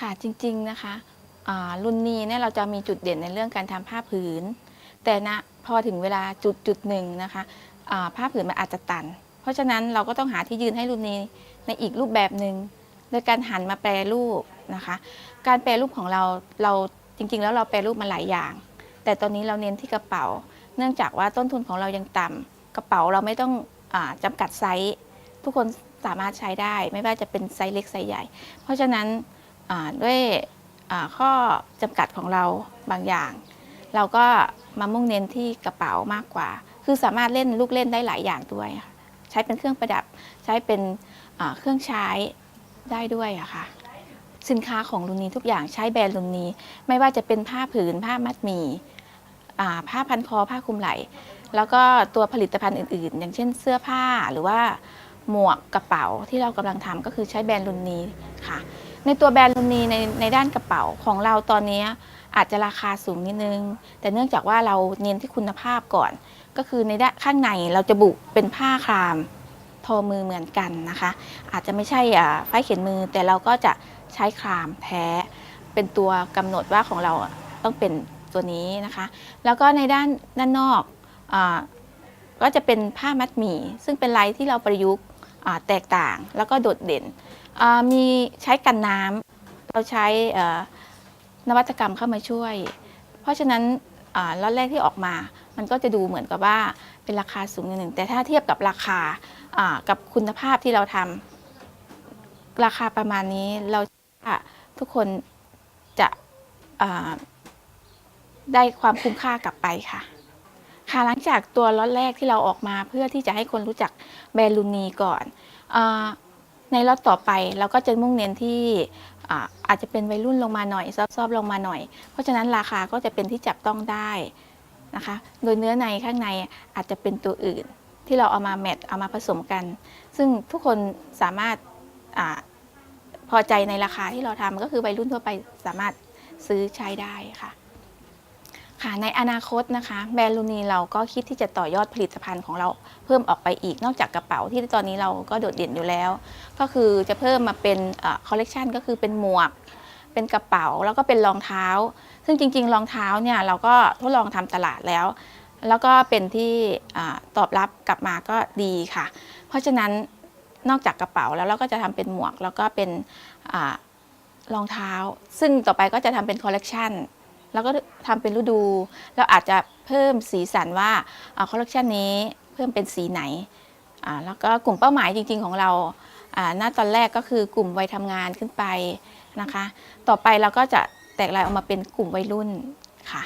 ค่ะจริงๆนะคะรุ่นนี้เนี่ยเราจะมีจุดเด่นในเรื่องการทำผ้าผืน แต่นะพอถึงเวลาจุดจุดหนึ่งนะคะผ้าผืนมันอาจจะตัน เพราะฉะนั้นเราก็ต้องหาที่ยืนให้รุ่นนี้ในอีกรูปแบบหนึ่งโดยการหันมาแปรรูปนะคะ การแปรรูปของเราเราจริง ๆ แล้วเราแปรรูปมาหลายอย่าง แต่ตอนนี้เราเน้นที่กระเป๋า เนื่องจากว่าต้นทุนของเรายังต่ำกระเป๋าเราไม่ต้องอาจำกัดไซส์ทุกคนสามารถใช้ได้ ไม่ว่าจะเป็นไซส์เล็กไซส์ใหญ่ เพราะฉะนั้น ด้วยข้อจำกัดของเราบางอย่าง เราก็มามุ่งเน้นที่กระเป๋ามากกว่า คือสามารถเล่นลูกเล่นได้หลายอย่างด้วยค่ะใช้เป็นเครื่องประดับใช้เป็นเครื่องใช้ได้ด้วยอะค่ะสินค้าของลุนนีทุกอย่างใช้แบรนด์ลุนนีไม่ว่าจะเป็นผ้าผืนผ้ามัดหมี่ผ้าพันคอผ้าคลุมไหล่แล้วก็ตัวผลิตภัณฑ์อื่นๆ อย่างเช่นเสื้อผ้าหรือว่าหมวกกระเป๋าที่เรากำลังทำก็คือใช้แบรนด์ลุนนีค่ะ ในตัวแบรนด์ลุนีในในด้านกระเป๋าของเราตอนนี้อาจจะราคาสูงนิดนึง แต่เนื่องจากว่าเราเน้นที่คุณภาพก่อน ก็คือในด้านข้างในเราจะบุเป็นผ้าครามทอมือเหมือนกันนะคะ อาจจะไม่ใช่อ่าฝ้ายเขียนมือแต่เราก็จะใช้ครามแท้ เป็นตัวกำหนดว่าของเราต้องเป็นตัวนี้นะคะ แล้วก็ในด้านด้านนอกอก็จะเป็นผ้ามัดหมี่ซึ่งเป็นลายที่เราประยุกต์ แตกต่างแล้วก็โดดเด่นมีใช้กันน้ำเราใช้นวัตกรรมเข้ามาช่วย เพราะฉะนั้นล็อตแรกที่ออกมา มันก็จะดูเหมือนกับว่าเป็นราคาสูงนิดหนึ่งแต่ถ้าเทียบกับราคากับคุณภาพที่เราทำราคาประมาณนี้เราว่าทุกคนจะได้ความคุ้มค่ากลับไปค่ะ หลังจากตัวล็อตแรกที่เราออกมาเพื่อที่จะให้คนรู้จักแบรนด์ลูนีก่อนอในล็อตต่อไปเราก็จะมุ่งเน้นที่อาอาจจะเป็นวัยรุ่นลงมาหน่อยซอบๆลงมาหน่อย เพราะฉะนั้นราคาก็จะเป็นที่จับต้องได้นะคะ โดยเนื้อในข้างในอาจจะเป็นตัวอื่น ที่เราเอามาแมทเอามาผสมกัน ซึ่งทุกคนสามารถอาพอใจในราคาที่เราทำก็คือวัยรุ่นทั่วไปสามารถซื้อใช้ได้ค่ะ ค่ะในอนาคตนะคะแบรนด์ลูนีเราก็คิดที่จะต่อยอดผลิตภัณฑ์ของเราเพิ่มออกไปอีกนอกจากกระเป๋าที่ตอนนี้เราก็โดดเด่นอยู่แล้ว ก็คือจะเพิ่มมาเป็นคอลเลกชันก็คือเป็นหมวก เป็นกระเป๋าแล้วก็เป็นรองเท้า ซึ่งจริง ๆ รองเท้าเนี่ยเราก็ทดลองทำตลาดแล้ว แล้วก็เป็นที่ตอบรับกลับมาก็ดีค่ะ เพราะฉะนั้นนอกจากกระเป๋าแล้วเราก็จะทำเป็นหมวกแล้วก็เป็นรองเท้า ซึ่งต่อไปก็จะทำเป็นคอลเลกชัน แล้วก็ทำเป็นฤดูแล้วอาจจะเพิ่มสีสันว่าคอลเลกชันนี้เพิ่มเป็นสีไหน แล้วก็กลุ่มเป้าหมายจริง ๆ ของเรานาตอนแรกก็คือกลุ่มวัยทำงานขึ้นไปนะคะ ต่อไปเราก็จะแตกลายออกมาเป็นกลุ่มวัยรุ่นค่ะ